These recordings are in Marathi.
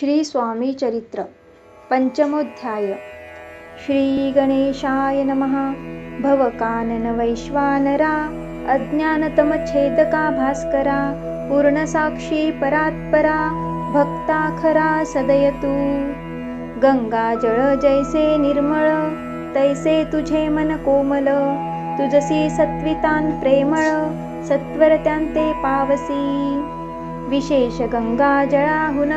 श्रीस्वामीचरित्र पञ्चमोऽध्याय श्रीगणेशाय नमः। भवकाननवैश्वानरा अज्ञानतमच्छेदका भास्करा पूर्णसाक्षी परात्परा भक्ताखरा सदयतु। गङ्गाजल जैसे निर्मळ तैसे तुझे मन कोमल। तुजसी सत्वितान् प्रेमळ सत्वरत्यान्ते पावसी। विशेषगङ्गाजलाहुन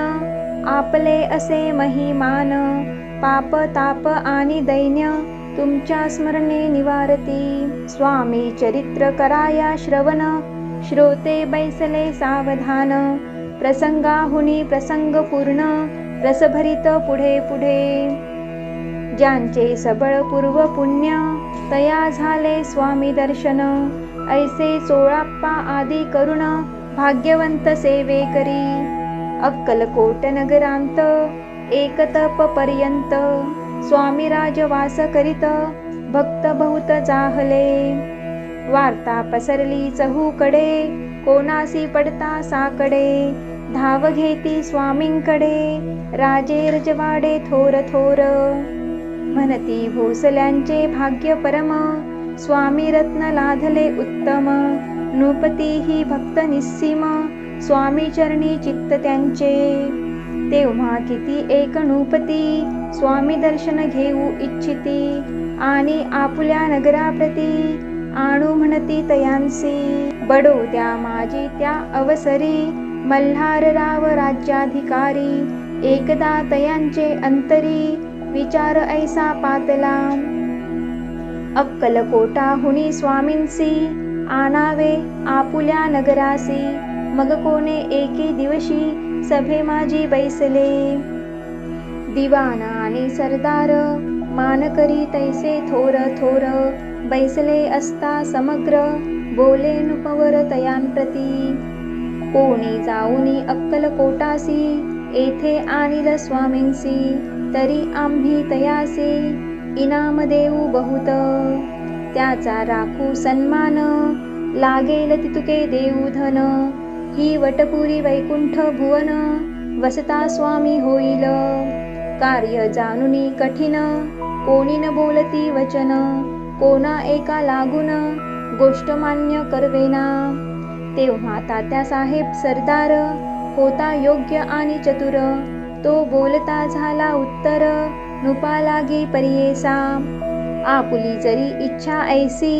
आपले असे महिमान पाप ताप आणि दैन्य तुमच्या स्मरणे निवारती. स्वामी चरित्र कराया श्रवण श्रोते बैसले सावधान. प्रसंगाहुनी प्रसंग पूर्ण रसभरित पुढे पुढे. ज्यांचे सबळ पूर्व पुण्य तया झाले स्वामी दर्शन. ऐसे सोळाप्पा आदी करुण भाग्यवंत सेवे करी. अक्कलकोट नगरांत एकतप पर्यंत स्वामी राजवास करीत भक्त बहुत जाहले वार्ता पसरली चहूकडे कोणासी पडता साकडे धाव घेती स्वामींकडे राजे रजवाडे थोर थोर। म्हणती भोसल्यांचे भाग्य परम स्वामी रत्न लाधले उत्तम। नृपती ही भक्त निस्सीम स्वामी चरणी चित्त त्यांचे. तेव्हा किती एक स्वामी दर्शन घेऊ इच्छिती. आणि आपुल्या नगराप्रती आणू म्हणती तयांसी. बडो त्या माझी त्या अवसरी मल्हारराव राज्याधिकारी. एकदा तयांचे अंतरी विचार ऐसा पातला. अक्कलकोटाहुनी स्वामींसी आणावे आपुल्या नगरासी. मग कोणे एके दिवशी सभे माझी बैसले. दिवाना आणि सरदार मानकरी तैसे थोर थोर बैसले असता समग्र बोले नुपवर तयांप्रती. कोणी जाऊनी अक्कलकोटासी येथे आणिल स्वामींसी तरी आम्ही तयासी इनाम देऊ बहुत. त्याचा राखू सन्मान लागेल तितुके देऊ धन. ही वटपुरी वैकुंठ भुवन वसता स्वामी होईल. कार्य जानुनी कठीण कोणी न बोलती वचन कोणा एका लागून गोष्ट मान्य करवेना. तेव्हा तात्या साहेब सरदार होता योग्य आणि चतुर तो बोलता झाला उत्तर नुपा लागी परियेसा. आपुली जरी इच्छा ऐसी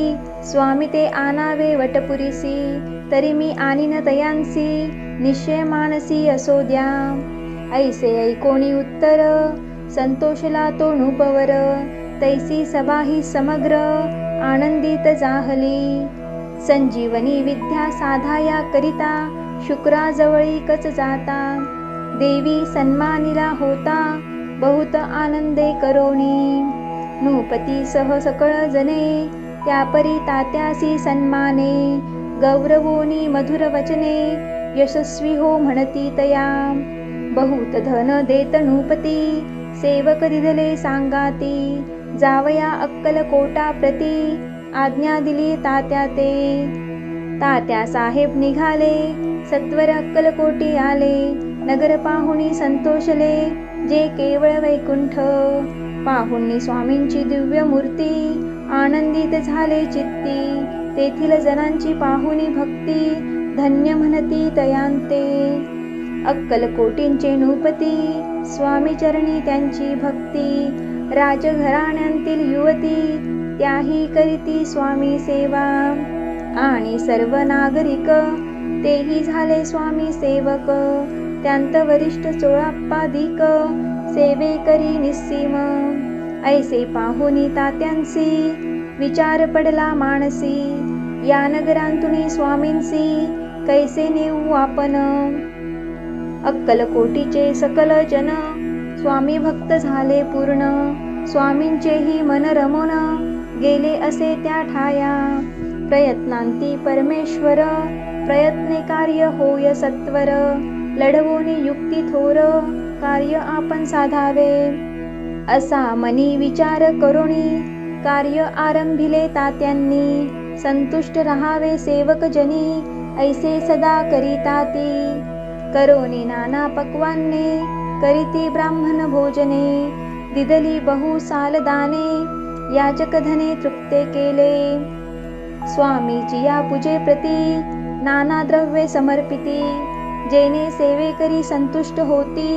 स्वामी ते आणावे वटपुरीसी तरी मी आणीन तयांसी निश्चय मानसी असो द्या ऐसे ऐकोणी उत्तर संतोषला तो नृपवर तैसी सभा ही समग्र आनंदित जाहली संजीवनी विद्या साधाया करिता शुक्राजवळीकच जाता देवी सन्मानिला होता बहुत आनंदे करोणी नृपती सह सकळ जने त्यापरी तात्यासी सन्माने गौरवोनी मधुर वचने यशस्वी हो म्हणती तया. बहुत धन देत नृपती सेवक दिधले सांगाती जावया अक्कलकोटा प्रती आज्ञा दिली तात्या ते. तात्या साहेब निघाले सत्वर अक्कलकोटी आले नगर पाहुणी संतोषले जे केवळ वैकुंठ. पाहुणी स्वामींची दिव्य मूर्ती आनंदित झाले चित्ती. तेथील जनांची पाहुणी भक्ती धन्य म्हणती तयांते. अक्कलकोटींचे नूपती स्वामी चरणी त्यांची भक्ती. राजघराण्यांतील युवती त्याही करीती स्वामी सेवा. आणि सर्व नागरिक तेही झाले स्वामी सेवक. त्यांत वरिष्ठ चोळाप्पादिक सेवे करी निस्सीम. ऐसे पाहुनी तात्यांसी विचार पडला मानसी या नगरांतुनी स्वामींसी कैसे नेऊ आपण? अक्कलकोटीचे सकल जन स्वामी भक्त झाले पूर्ण. स्वामींचेही मन रमोन गेले असे त्या ठाया. प्रयत्नांती परमेश्वर प्रयत्ने कार्य होय सत्वर. लढवोनी युक्ती थोर कार्य आपण साधावे। असा मनी विचार करोणी कार्य आरंभिले तात्यांनी। संतुष्ट रहावे सेवक जनी ऐसे सदा करीताती। करोनी नाना पक्वान्ने करीती ब्राह्मण भोजने। दिदली बहु सालदाने याचक धने तृप्ते केले। स्वामीची या पूजे प्रती नाना द्रव्ये समर्पिती। जेने सेवे करी संतुष्ट होती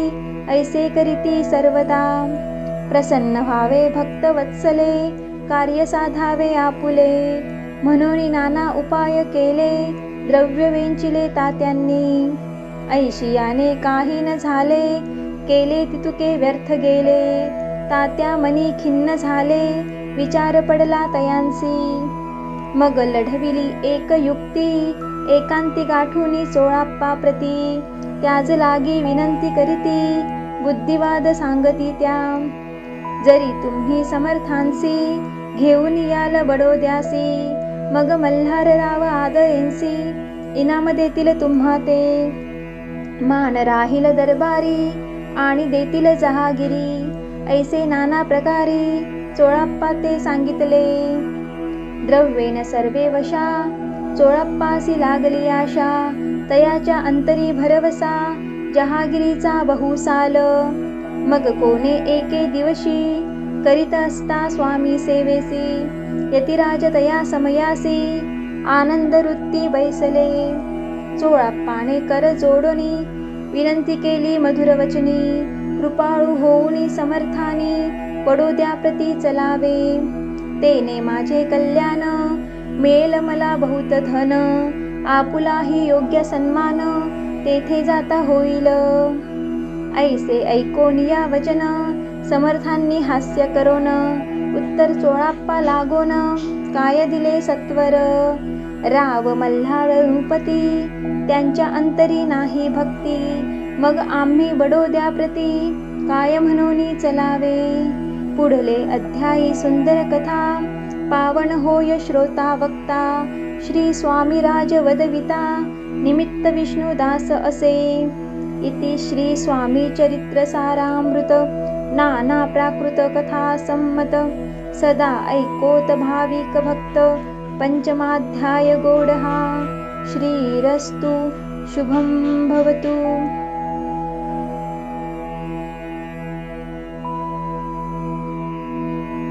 ऐसे करीती सर्वदा. प्रसन्न व्हावे भक्त वत्सले कार्य साधावे आपुले. म्हणून नाना उपाय केले द्रव्य वेंचिले तात्यांनी. ऐशियाने काही न झाले केले तितुके व्यर्थ गेले. तात्या मनी खिन्न झाले विचार पडला तयांसी. मग लढविली एक युक्ती एकांती गाठुनी चोळाप्पा प्रती. त्याज लागी विनंती करीती बुद्धिवाद सांगती त्या जरी तुम्ही समर्थांसी घेऊन याल बडोद्यासी मग मल्हारराव आदरेंसी इनाम देतील तुम्हा ते. मान राहील दरबारी आणि देतील जहागिरी ऐसे नाना प्रकारी चोळाप्पा ते सांगितले. द्रव्येन सर्वे वशा चोळप्पासी लागली आशा तयाच्या अंतरी भरवसा जहागिरीचा बहुसाल. मग कोणे एके दिवशी करीत असता स्वामी सेवेसी? यतिराज तया समयासी आनंद वृत्ती बैसले. चोळाप्पाने कर जोडोनी विनंती केली मधुर वचनी कृपाळू होऊनी समर्थानी पडोद्या प्रती चलावे. तेने माझे कल्याण मेल मला बहुत धन आपुलाही योग्य सन्मान तेथे जाता होईल. ऐसे ऐकोन या वचन समर्थांनी हास्य करोन उत्तर चोळाप्पा लागोन काय दिले सत्वर? राव मल्हार नृपती त्यांच्या अंतरी नाही भक्ती मग आम्ही बडोद्या प्रती काय म्हणून चलावे? पुढले अध्यायी सुंदर कथा पावन होय श्रोता वक्ता श्री स्वामीराज वदविता निमित्त विष्णुदास असे। इति श्री स्वामी चरित्र सारामृत नाना प्राकृत कथा संमत सदा ऐकोत भाविक भक्त पंचमाध्याय गोडहा। श्रीरस्तु शुभं भवतु